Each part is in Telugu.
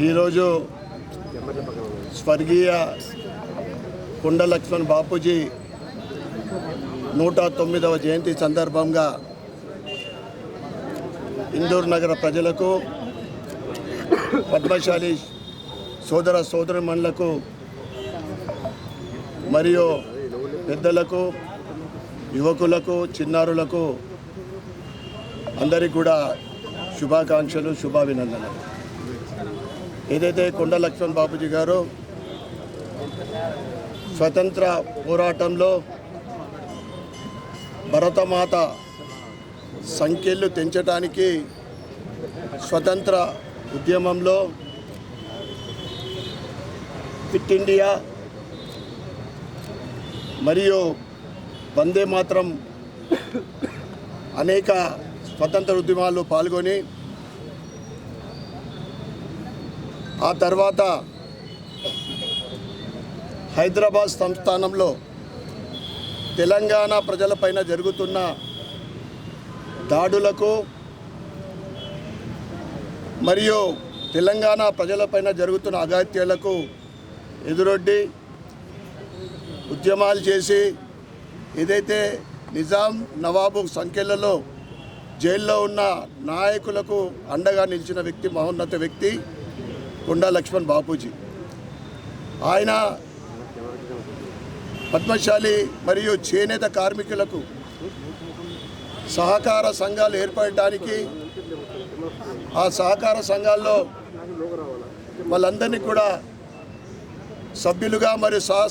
ఈరోజు స్వర్గీయ కుండ లక్ష్మణ్ బాపూజీ నూట తొమ్మిదవ జయంతి సందర్భంగా ఇందూరు నగర ప్రజలకు పద్మశాలి సోదర సోదరిమణులకు మరియు పెద్దలకు యువకులకు చిన్నారులకు అందరికీ కూడా శుభాకాంక్షలు శుభాభినందనలు. ఏదైతే కొండ లక్ష్మణ్ బాబుజీ గారు స్వతంత్ర పోరాటంలో భరతమాత సంఖ్యలు తెంచడానికి స్వతంత్ర ఉద్యమంలో ఫిట్ ఇండియా మరియు వందే మాత్రం అనేక స్వతంత్ర ఉద్యమాల్లో పాల్గొని ఆ తర్వాత హైదరాబాద్ సంస్థానంలో తెలంగాణ ప్రజలపైన జరుగుతున్న దాడులకు మరియు తెలంగాణ ప్రజలపైన జరుగుతున్న అగాత్యాలకు ఎదురొడ్డి ఉద్యమాలు చేసి ఏదైతే నిజాం నవాబు సంఖ్యలలో జైల్లో ఉన్న నాయకులకు అండగా నిలిచిన వ్యక్తి మహోన్నత వ్యక్తి కొండా లక్ష్మణ్ బాపూజీ. ఆయన పద్మశాలి మరియు చేనేత కార్మికులకు సహకార సంఘాలు ఏర్పడటానికి ఆ సహకార సంఘాల్లో వాళ్ళందరినీ కూడా సభ్యులుగా మరియు సహ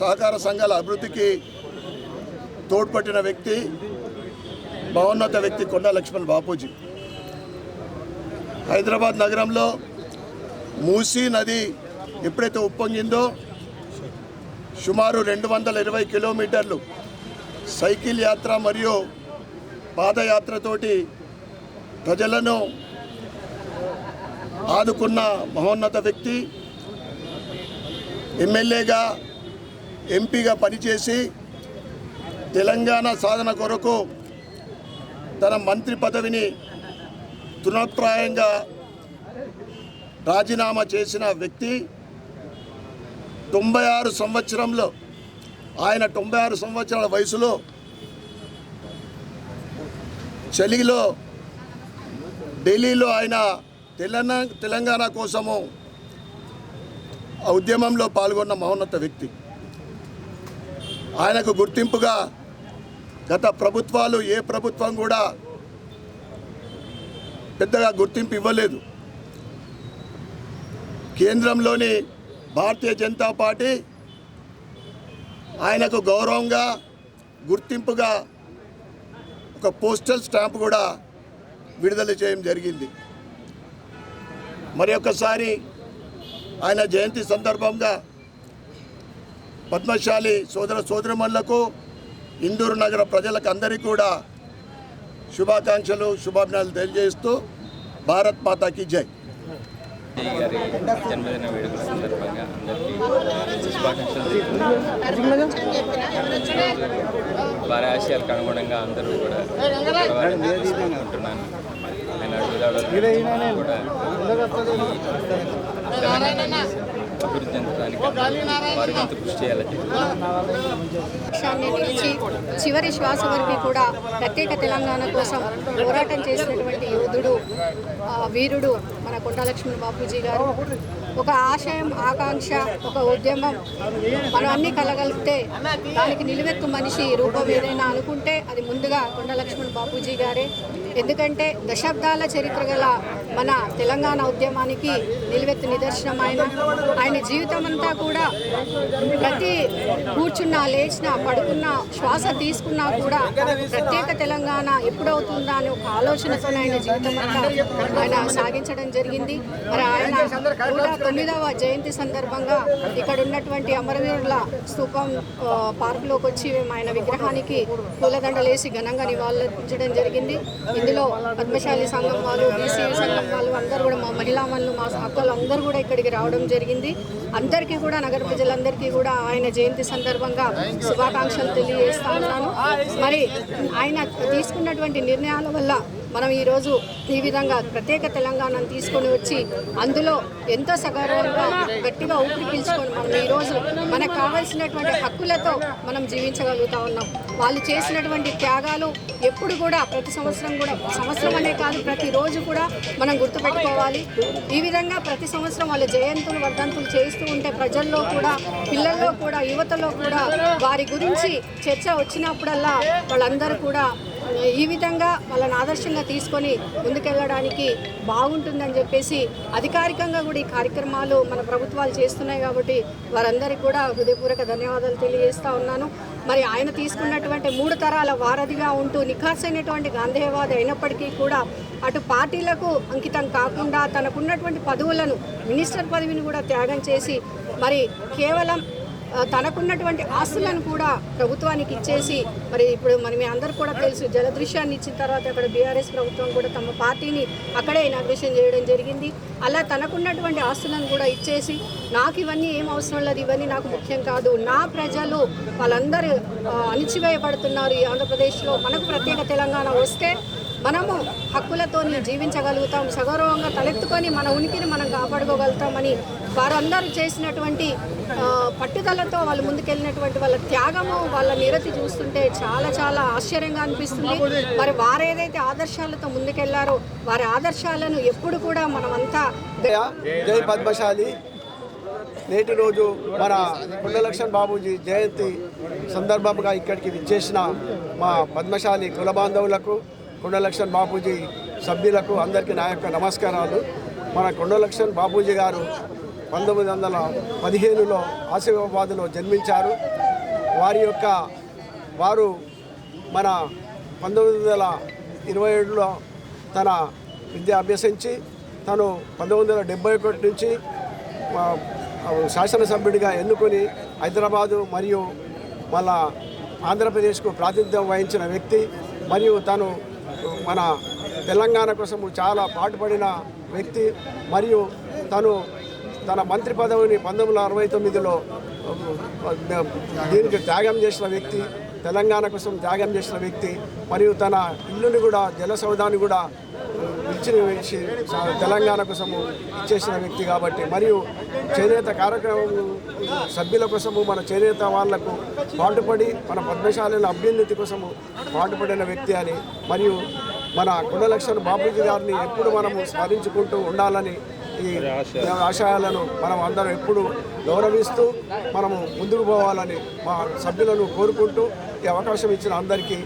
సహకార సంఘాల అభివృద్ధికి తోడ్పట్టిన వ్యక్తి. మహోన్నత వ్యక్తి కొండా లక్ష్మణ్ బాపూజీ. హైదరాబాద్ నగరంలో మూసీ నది ఎప్పుడైతే ఉప్పొంగిందో సుమారు రెండు వందల ఇరవై కిలోమీటర్లు సైకిల్ యాత్ర మరియు పాదయాత్రతోటి ప్రజలను ఆదుకున్న మహోన్నత వ్యక్తి ఎమ్మెల్యేగా ఎంపీగా పనిచేసి తెలంగాణ సాధన కొరకు తన మంత్రి పదవిని తృణప్రాయంగా రాజీనామా చేసిన వ్యక్తి తొంభై ఆరు సంవత్సరంలో ఆయన తొంభై ఆరు సంవత్సరాల వయసులో చలిలో ఢిల్లీలో ఆయన తెలంగాణ తెలంగాణ కోసము ఆ ఉద్యమంలో పాల్గొన్న మహోన్నత వ్యక్తి. ఆయనకు గుర్తింపుగా గత ప్రభుత్వాలు ఏ ప్రభుత్వం కూడా పెద్దగా గుర్తింపు ఇవ్వలేదు. కేంద్రంలోని భారతీయ జనతా పార్టీ ఆయనకు గౌరవంగా గుర్తింపుగా ఒక పోస్టల్ స్టాంప్ కూడా విడుదల చేయడం జరిగింది. మరి ఒకసారి ఆయన జయంతి సందర్భంగా పద్మశాలి సోదర సోదరిమణులకు ఇందూరు నగర ప్రజలకు అందరికీ కూడా శుభాకాంక్షలు శుభాభినందనలు తెలియజేస్తూ భారత్ మాతాకి జై. గారి జన్మదిన వేడుకల సందర్భంగా అందరికీ శుభాకాంక్షలు. వారి ఆశయాలకు అనుగుణంగా అందరూ కూడా కోరుకుంటున్నాను ఆయన అడుగుదాడలు కూడా అభివృద్ధి చెందడానికి వారి వంతు కృషి చేయాలని చివరి శ్వాస వరకు కూడా ప్రత్యేక తెలంగాణ కోసం పోరాటం చేసినటువంటి యోధుడు వీరుడు మన కొండలక్ష్మణ్ బాపూజీ గారు. ఒక ఆశయం ఆకాంక్ష ఒక ఉద్యమం మనం అన్ని కలగలిగితే దానికి నిలువెత్తు మనిషి రూపం ఏదైనా అనుకుంటే అది ముందుగా కొండలక్ష్మణ్ బాపూజీ గారే. ఎందుకంటే దశాబ్దాల చరిత్ర గల మన తెలంగాణ ఉద్యమానికి నిలువెత్తు నిదర్శనం ఆయన. ఆయన జీవితం అంతా కూడా ప్రతి కూర్చున్నా లేచినా పడుకున్నా శ్వాస తీసుకున్నా కూడా ప్రత్యేక తెలంగాణ ఎప్పుడవుతుందా అనే ఒక ఆలోచనతో ఆయన జీవితం అంతా ఆయన సాగించడం జరిగింది. మరి ఆయన కూడా తొమ్మిదవ జయంతి సందర్భంగా ఇక్కడ ఉన్నటువంటి అమరవీరుల స్థూపం పార్కులోకి వచ్చి మేము ఆయన విగ్రహానికి పూలదండలేసి ఘనంగా నివాళులర్పించడం జరిగింది. ఇందులో పద్మశాలి సంఘం వాళ్ళు బీసీ సంఘం వాళ్ళు అందరూ కూడా మా మహిళా వాళ్ళు మా అక్కలు అందరూ కూడా ఇక్కడికి రావడం జరిగింది. అందరికీ కూడా నగర ప్రజలందరికీ కూడా ఆయన జయంతి సందర్భంగా శుభాకాంక్షలు తెలియజేస్తా ఉన్నాను. మరి ఆయన తీసుకున్నటువంటి నిర్ణయాల వల్ల మనం ఈరోజు ఈ విధంగా ప్రత్యేక తెలంగాణను తీసుకొని వచ్చి అందులో ఎంతో సగౌరవంగా గట్టిగా ఊపిరి పీల్చుకొని మనం ఈరోజు మనకు కావాల్సినటువంటి హక్కులతో మనం జీవించగలుగుతా ఉన్నాం. వాళ్ళు చేసినటువంటి త్యాగాలు ఎప్పుడు కూడా ప్రతి సంవత్సరం కూడా సంవత్సరం అనే కాదు ప్రతిరోజు కూడా మనం గుర్తుపెట్టుకోవాలి. ఈ విధంగా ప్రతి సంవత్సరం వాళ్ళ జయంతులు వర్ధంతులు చేస్తూ ఉంటే ప్రజల్లో కూడా పిల్లల్లో కూడా యువతలో కూడా వారి గురించి చర్చ వచ్చినప్పుడల్లా వాళ్ళందరూ కూడా ఈ విధంగా వాళ్ళని ఆదర్శంగా తీసుకొని ముందుకెళ్ళడానికి బాగుంటుందని చెప్పేసి అధికారికంగా కూడా ఈ కార్యక్రమాలు మన ప్రభుత్వాలు చేస్తున్నాయి కాబట్టి వారందరికీ కూడా హృదయపూర్వక ధన్యవాదాలు తెలియజేస్తా ఉన్నాను. మరి ఆయన తీసుకున్నటువంటి మూడు తరాల వారధిగా ఉంటూ నిఖాసైనటువంటి గాంధేయవాది అయినప్పటికీ కూడా అటు పార్టీలకు అంకితం కాకుండా తనకున్నటువంటి పదవులను మినిస్టర్ పదవిని కూడా త్యాగం చేసి మరి కేవలం తనకున్నటువంటి ఆస్తులను కూడా ప్రభుత్వానికి ఇచ్చేసి మరి ఇప్పుడు మరి మీ అందరు కూడా తెలుసు జలదృశ్యాన్ని ఇచ్చిన తర్వాత అక్కడ బీఆర్ఎస్ ప్రభుత్వం కూడా తమ పార్టీని అక్కడే ఇనాగ్రేషన్ చేయడం జరిగింది. అలా తనకున్నటువంటి ఆస్తులను కూడా ఇచ్చేసి నాకు ఇవన్నీ ఏం అవసరం లేదు ఇవన్నీ నాకు ముఖ్యం కాదు నా ప్రజలు వాళ్ళందరూ అణిచివేయబడుతున్నారు ఈ ఆంధ్రప్రదేశ్లో. మనకు ప్రత్యేక తెలంగాణ వస్తే మనము హక్కులతో జీవించగలుగుతాం. సగౌరవంగా తలెత్తుకొని మన ఉనికిని మనం కాపాడుకోగలుగుతామని వారందరూ చేసినటువంటి పట్టుదలతో వాళ్ళు ముందుకెళ్ళినటువంటి వాళ్ళ త్యాగము వాళ్ళ నిరతి చూస్తుంటే చాలా చాలా ఆశ్చర్యంగా అనిపిస్తుంది. మరి వారేదైతే ఆదర్శాలతో ముందుకెళ్ళారో వారి ఆదర్శాలను ఎప్పుడు కూడా మనమంతా జై పద్మశాలి. నేటి రోజు మన పుల్లలక్ష్మణ్ బాబూజీ జయంతి సందర్భంగా ఇక్కడికి విచ్చేసిన మా పద్మశాలి కుల బాంధవులకు కొండలక్ష్మణ్ బాపూజీ సభ్యులకు అందరికీ నా యొక్క నమస్కారాలు. మన కొండలక్ష్మణ్ బాపూజీ గారు పంతొమ్మిది వందల పదిహేనులో ఆసిఫాబాద్లో జన్మించారు. వారి యొక్క వారు మన పంతొమ్మిది వందల ఇరవై ఏడులో తన విద్య అభ్యసించి తను పంతొమ్మిది వందల డెబ్బై ఒకటి నుంచి శాసనసభ్యుడిగా ఎన్నుకొని హైదరాబాదు మరియు మళ్ళా ఆంధ్రప్రదేశ్కు ప్రాతినిధ్యం వహించిన వ్యక్తి. మరియు తను మన తెలంగాణ కోసం చాలా పాటుపడిన వ్యక్తి మరియు తను తన మంత్రి పదవిని పంతొమ్మిది వందల అరవై తొమ్మిదిలో దీనికి త్యాగం చేసిన వ్యక్తి. తెలంగాణ కోసం త్యాగం చేసిన వ్యక్తి మరియు తన ఇల్లుని కూడా జల సౌదాన్ని కూడా ఇచ్చిన తెలంగాణ కోసము ఇచ్చేసిన వ్యక్తి కాబట్టి మరియు చేనేత కార్యక్రమం సభ్యుల కోసము మన చేనేత వాళ్ళకు పాటుపడి మన పద్మశాలల అభ్యున్నతి కోసము పాటుపడిన వ్యక్తి అని మరియు మన కొండలక్ష్మణ్ బాబూజీ గారిని ఎప్పుడు మనము స్మరించుకుంటూ ఉండాలని ఈ ఆశయాలను మనం అందరం ఎప్పుడు గౌరవిస్తూ మనము ముందుకు పోవాలని మా సభ్యులను కోరుకుంటూ ఈ అవకాశం ఇచ్చిన అందరికీ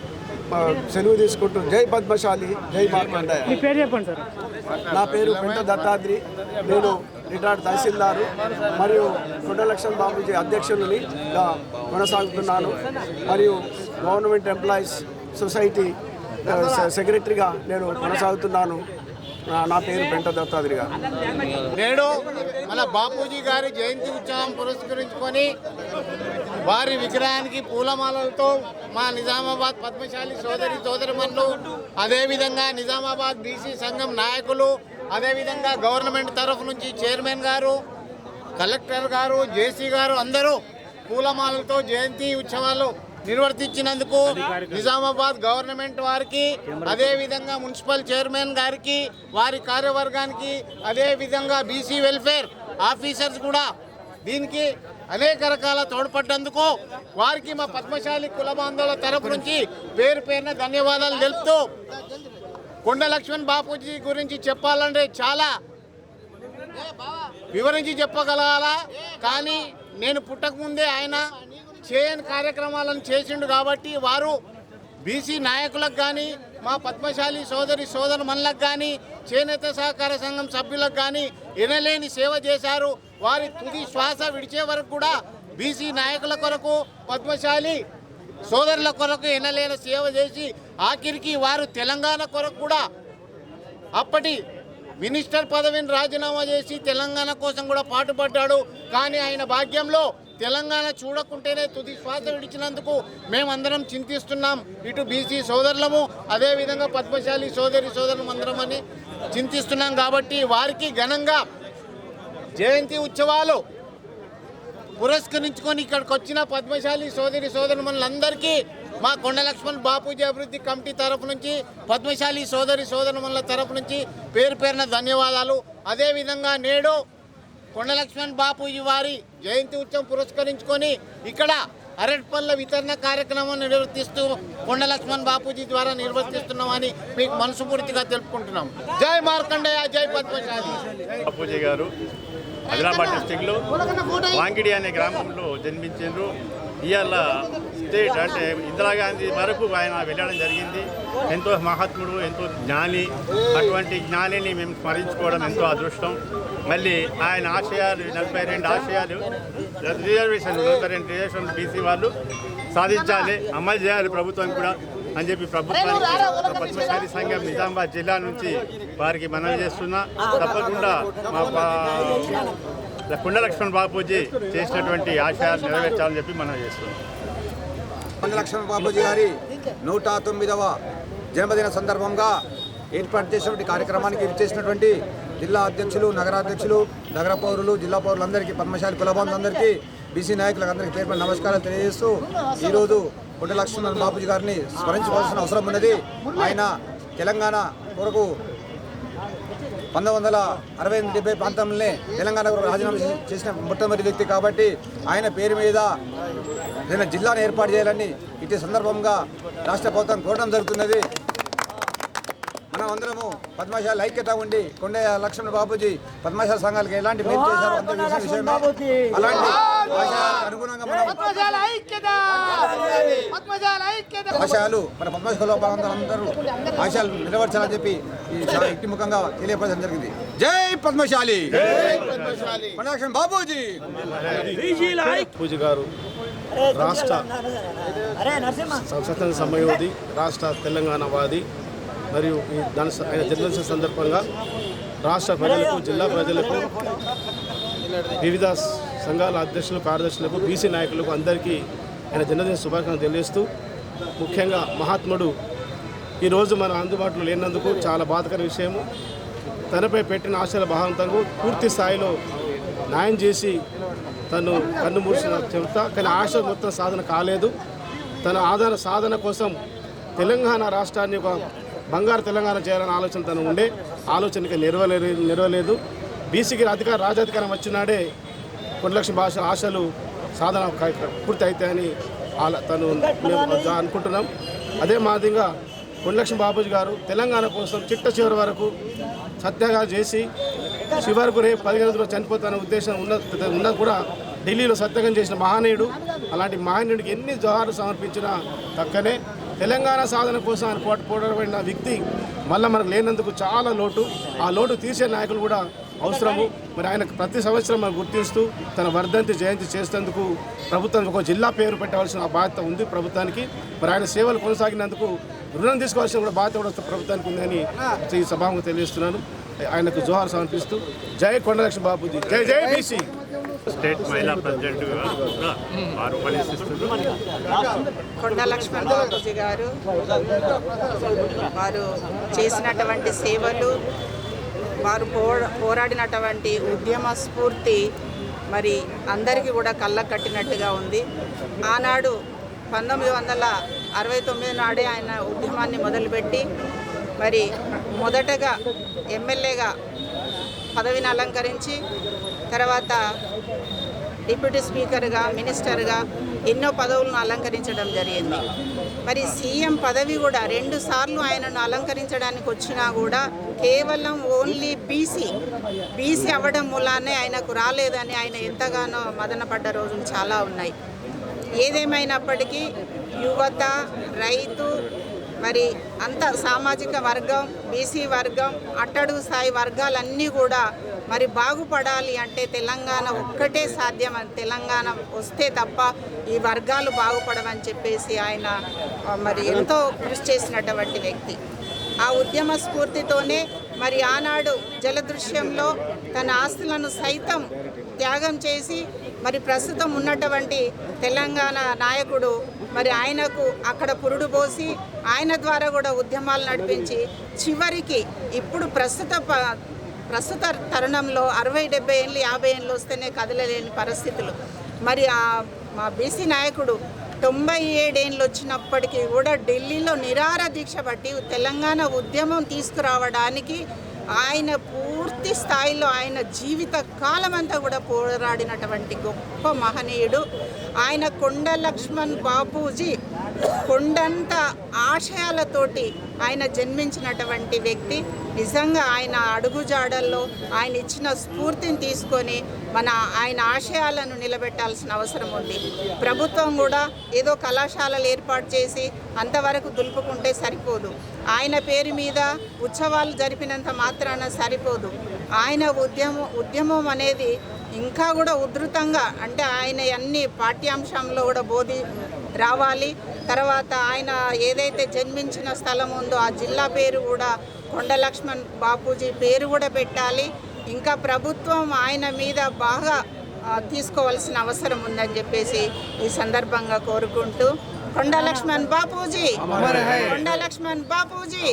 సెలవు తీసుకుంటూ జై పద్మశాలి జై మార్కండయ్య మీ పేరు చెప్పండి సార్. నా పేరు పెంట దత్తాద్రి నేను రిటైర్డ్ తహసీల్దారు మరియు కొండలక్ష్మణ్ బాబుజీ అధ్యక్షులని కొనసాగుతున్నాను. మరియు గవర్నమెంట్ ఎంప్లాయీస్ సొసైటీ సెక్రటరీగా నేను కొనసాగుతున్నాను. నా- పేరు పెంట దత్తాద్రి గారు. నేడు మన బాపూజీ గారి జయంతి ఉత్సవం పురస్కరించుకొని వారి విగ్రహానికి పూలమాలలతో మా నిజామాబాద్ పద్మశాలి సోదరి సోదరిమన్లు అదేవిధంగా నిజామాబాద్ బీసీ సంఘం నాయకులు అదేవిధంగా గవర్నమెంట్ తరఫు నుంచి చైర్మన్ గారు కలెక్టర్ గారు జేసీ గారు అందరూ పూలమాలలతో జయంతి ఉత్సవాలు నిర్వర్తించినందుకు నిజామాబాద్ గవర్నమెంట్ వారికి అదే విధంగా మున్సిపల్ చైర్మన్ గారికి వారి కార్యవర్గానికి అదే విధంగా బీసీ వెల్ఫేర్ ఆఫీసర్స్ కూడా దీనికి అనేక రకాల తోడ్పడ్డందుకు వారికి మా పద్మశాలి కుల బాంధవుల తరపు నుంచి పేరు పేరున ధన్యవాదాలు తెలుపుతూ కొండ లక్ష్మణ్ బాపూజీ గురించి చెప్పాలంటే చాలా వివరించి చెప్పగలగాల? కానీ నేను పుట్టకముందే ఆయన చేయని కార్యక్రమాలను చేసిండు కాబట్టి వారు బీసీ నాయకులకు కానీ మా పద్మశాలి సోదరి సోదరు మనులకు కానీ చేనేత సహకార సంఘం సభ్యులకు కానీ ఎనలేని సేవ చేశారు. వారి తుది శ్వాస విడిచే వరకు కూడా బీసీ నాయకుల కొరకు పద్మశాలి సోదరుల కొరకు ఎనలేని సేవ చేసి ఆఖరికి వారు తెలంగాణ కొరకు కూడా అప్పటి మినిస్టర్ పదవిని రాజీనామా చేసి తెలంగాణ కోసం కూడా పాటుపడ్డాడు. కానీ ఆయన భాగ్యంలో తెలంగాణ చూడకుంటేనే తుది శ్వాస విడిచినందుకు మేమందరం చింతిస్తున్నాం. ఇటు బీసీ సోదరులము అదేవిధంగా పద్మశాలి సోదరి సోదరులు అందరం అని చింతిస్తున్నాం కాబట్టి వారికి ఘనంగా జయంతి ఉత్సవాలు పురస్కరించుకొని ఇక్కడికి వచ్చిన పద్మశాలి సోదరి సోదరు మనందరికీ మా కొండ లక్ష్మణ్ బాపూజీ అభివృద్ధి కమిటీ తరపు నుంచి పద్మశాలి సోదరి సోదరుల తరపు నుంచి పేరు పేరున ధన్యవాదాలు. అదేవిధంగా నేడు కొండలక్ష్మణ్ బాపూజీ వారి జయంతి ఉత్సవం పురస్కరించుకొని ఇక్కడ అరటిపళ్ళ వితరణ కార్యక్రమం నిర్వర్తిస్తూ కొండలక్ష్మణ్ బాపూజీ ద్వారా నిర్వర్తిస్తున్నామని మీకు మనస్ఫూర్తిగా తెలుపుకుంటున్నాం. జై మార్కండేయ జై పద్మశాలి. బాపూజీ గారు ఆదిలాబాద్ డిస్టిక్లో వాంగిడి అనే గ్రామంలో జన్మించారు. ఇవాళ స్టేట్ అంటే ఇందిరాగాంధీ వరకు ఆయన వెళ్ళడం జరిగింది. ఎంతో మహాత్ముడు ఎంతో జ్ఞాని. అటువంటి జ్ఞానిని మేము స్మరించుకోవడం ఎంతో అదృష్టం. మళ్ళీ ఆయన ఆశయాలు నలభై రెండు ఆశయాలు రిజర్వేషన్ నలభై రెండు రిజర్వేషన్ బీసీ వాళ్ళు సాధించాలి అమలు చేయాలి ప్రభుత్వం కూడా అని చెప్పి ప్రభుత్వానికి పద్మశాలి సంఘం నిజామాబాద్ జిల్లా నుంచి వారికి మనవి చేస్తున్నా. తప్పకుండా మా పా- కుండ లక్ష్మణ్ బాపూజీ చేసినటువంటి ఆశయాలు నెరవేర్చాలని చెప్పి మనం చేస్తున్నాం. కొండ లక్ష్మణ బాబూజీ గారి నూట తొమ్మిదవ జన్మదిన సందర్భంగా ఏర్పాటు చేసినటువంటి కార్యక్రమానికి ఇచ్చేసినటువంటి జిల్లా అధ్యక్షులు నగరాధ్యక్షులు నగర పౌరులు జిల్లా పౌరులందరికీ పద్మశాలి కులబంధులందరికీ బీసీ నాయకులకు అందరికీ పేరు నమస్కారాలు తెలియజేస్తూ ఈరోజు కొండ లక్ష్మణ్ బాబుజీ గారిని స్మరించవలసిన అవసరం ఉన్నది. ఆయన తెలంగాణ కొరకు పంతొమ్మిది వందల అరవై ఎనిమిది డెబ్బై ప్రాంతంలోనే తెలంగాణ కొరకు రాజీనామా చేసిన మొట్టమొదటి వ్యక్తి కాబట్టి ఆయన పేరు మీద నేను జిల్లాను ఏర్పాటు చేయాలని ఇటు సందర్భంగా రాష్ట్ర ప్రభుత్వం కోరడం జరుగుతున్నది. మనం అందరము పద్మశాల ఐక్యత ఉండి కొండయ్య లక్ష్మణ బాబుజీ పద్మశాల సంఘాలకు ఎలాంటి మేలు చేశారో అందరూ తెలిసిన విషయమే. అలాంటి ఆశయాలకు అనుగుణంగా మనం ఆశయాలు మన పద్మశాల అందరూ ఆశయాలు నిలబడచాలని చెప్పి ఈ ఇంటి ముఖంగా తెలియపరచడం జరిగింది. జై పద్మశాలి! కొండ లక్ష్మణ బాబూజీ పూజ గారు రాష్ట్ర స్వతంత్ర సమయోధి రాష్ట్ర తెలంగాణ వాది మరియు ఈ దాని ఆయన జన్మదిన సందర్భంగా రాష్ట్ర ప్రజలకు జిల్లా ప్రజలకు వివిధ సంఘాల అధ్యక్షులు కార్యదర్శులకు బీసీ నాయకులకు అందరికీ ఆయన జన్మదిన శుభాకాంక్షలు తెలియజేస్తూ ముఖ్యంగా మహాత్ముడు ఈరోజు మన అందుబాటులో లేనందుకు చాలా బాధకర విషయము తనపై పెట్టిన ఆశల భావంతో పూర్తి స్థాయిలో న్యాయం చేసి తను కన్ను మూసిన చెబుతా కానీ ఆశ మొత్తం సాధన కాలేదు. తన ఆధార సాధన కోసం తెలంగాణ రాష్ట్రాన్ని ఒక బంగారు తెలంగాణ చేయాలనే ఆలోచన తను ఉండే. ఆలోచనకి నెరవలేదు నెరవలేదు. బీసీకి అధికార రాజాధికారం వచ్చినాడే కొన్ని లక్షల భాష ఆశలు సాధన పూర్తి అవుతాయని ఆల- తను మేము అనుకుంటున్నాం. అదే మాదిరిగా కొండలక్ష్మి బాబుజీ గారు తెలంగాణ కోసం చిట్ట చివరి వరకు సత్యాగాలు చేసి చివరకు రేపు పదిహేను రోజులు చనిపోతానే ఉద్దేశం ఉన్న ఉన్నది కూడా ఢిల్లీలో సత్యాగం చేసిన మహానీయుడు అలాంటి మహానీయుడికి ఎన్ని జోహార్లు సమర్పించినా తక్కనే తెలంగాణ సాధన కోసం ఆయన పోట పోరాడిన వ్యక్తి మళ్ళీ మనకు లేనందుకు చాలా లోటు. ఆ లోటు తీర్చే నాయకులు కూడా అవసరము. మరి ఆయనకు ప్రతి సంవత్సరం మనం గుర్తిస్తూ తన వర్ధంతి జయంతి చేసేందుకు ప్రభుత్వానికి ఒక జిల్లా పేరు పెట్టవలసిన బాధ్యత ఉంది ప్రభుత్వానికి. మరి ఆయన సేవలు కొనసాగినందుకు రుణం తీసుకోవాల్సిన కూడా బాధ్యత కూడా ప్రభుత్వానికి ఉందని ఈ సభకు తెలియజేస్తున్నాను. ఆయనకు జోహార్ సమర్పిస్తూ. జై కొండలక్ష్మి బాబుజీ జై జై బీసీ. స్టేట్ మహిళా ప్రెసిడెంట్గా కూడా వారు కొండ లక్ష్మణ్ గారు వారు చేసినటువంటి సేవలు వారు పోరాడినటువంటి ఉద్యమ స్ఫూర్తి మరి అందరికీ కూడా కళ్ళ కట్టినట్టుగా ఉంది. ఆనాడు పంతొమ్మిది వందల అరవై తొమ్మిది నాడే ఆయన ఉద్యమాన్ని మొదలుపెట్టి మరి మొదటగా ఎమ్మెల్యేగా పదవిని అలంకరించి తర్వాత డిప్యూటీ స్పీకర్గా మినిస్టర్గా ఎన్నో పదవులను అలంకరించడం జరిగింది. మరి సీఎం పదవి కూడా రెండు సార్లు ఆయనను అలంకరించడానికి వచ్చినా కూడా కేవలం ఓన్లీ బీసీ బీసీ అవ్వడం మూలానే ఆయనకు రాలేదని ఆయన ఎంతగానో మదనపడ్డ రోజులు చాలా ఉన్నాయి. ఏదేమైనప్పటికీ యువత రైతు మరి అంత సామాజిక వర్గం బీసీ వర్గం అట్టడుగు స్థాయి వర్గాలన్నీ కూడా మరి బాగుపడాలి అంటే తెలంగాణ ఒక్కటే సాధ్యం. అని తెలంగాణ వస్తే తప్ప ఈ వర్గాలు బాగుపడమని చెప్పేసి ఆయన మరి ఎంతో కృషి చేసినటువంటి వ్యక్తి. ఆ ఉద్యమ స్ఫూర్తితోనే మరి ఆనాడు జలదృశ్యంలో తన ఆస్తులను సైతం త్యాగం చేసి మరి ప్రస్తుతం ఉన్నటువంటి తెలంగాణ నాయకుడు మరి ఆయనకు అక్కడ పురుడు పోసి ఆయన ద్వారా కూడా ఉద్యమాలు నడిపించి చివరికి ఇప్పుడు ప్రస్తుత ప్రస్తుత తరుణంలో అరవై డెబ్బై ఏళ్ళు యాభై ఏళ్ళు వస్తేనే కదలలేని పరిస్థితులు. మరి ఆ మా బీసీ నాయకుడు తొంభై ఏడేళ్ళు వచ్చినప్పటికీ కూడా ఢిల్లీలో నిరార దీక్ష పట్టి తెలంగాణ ఉద్యమం తీసుకురావడానికి ఆయన పూర్తి స్థాయిలో ఆయన జీవిత కాలం అంతా కూడా పోరాడినటువంటి గొప్ప మహనీయుడు. ఆయన కొండ లక్ష్మణ్ బాపూజీ కొండంత ఆశయాలతోటి ఆయన జన్మించినటువంటి వ్యక్తి. నిజంగా ఆయన అడుగుజాడల్లో ఆయన ఇచ్చిన స్ఫూర్తిని తీసుకొని మన ఆయన ఆశయాలను నిలబెట్టాల్సిన అవసరం ఉంది. ప్రభుత్వం కూడా ఏదో కళాశాలలు ఏర్పాటు చేసి అంతవరకు దులుపుకుంటే సరిపోదు. ఆయన పేరు మీద ఉత్సవాలు జరిపినంత మాత్రాన సరిపోదు. ఆయన ఉద్యమం ఉద్యమం అనేది ఇంకా కూడా ఉధృతంగా అంటే ఆయన అన్ని పాఠ్యాంశంలో కూడా బోధి రావాలి. తర్వాత ఆయన ఏదైతే జన్మించిన స్థలం ఉందో ఆ జిల్లా పేరు కూడా కొండ లక్ష్మణ్ బాపూజీ పేరు కూడా పెట్టాలి. ఇంకా ప్రభుత్వం ఆయన మీద బాగా తీసుకోవాల్సిన అవసరం ఉందని చెప్పేసి ఈ సందర్భంగా కోరుకుంటూ కొండ లక్ష్మణ్ బాపూజీ కొండ లక్ష్మణ్ బాపూజీ.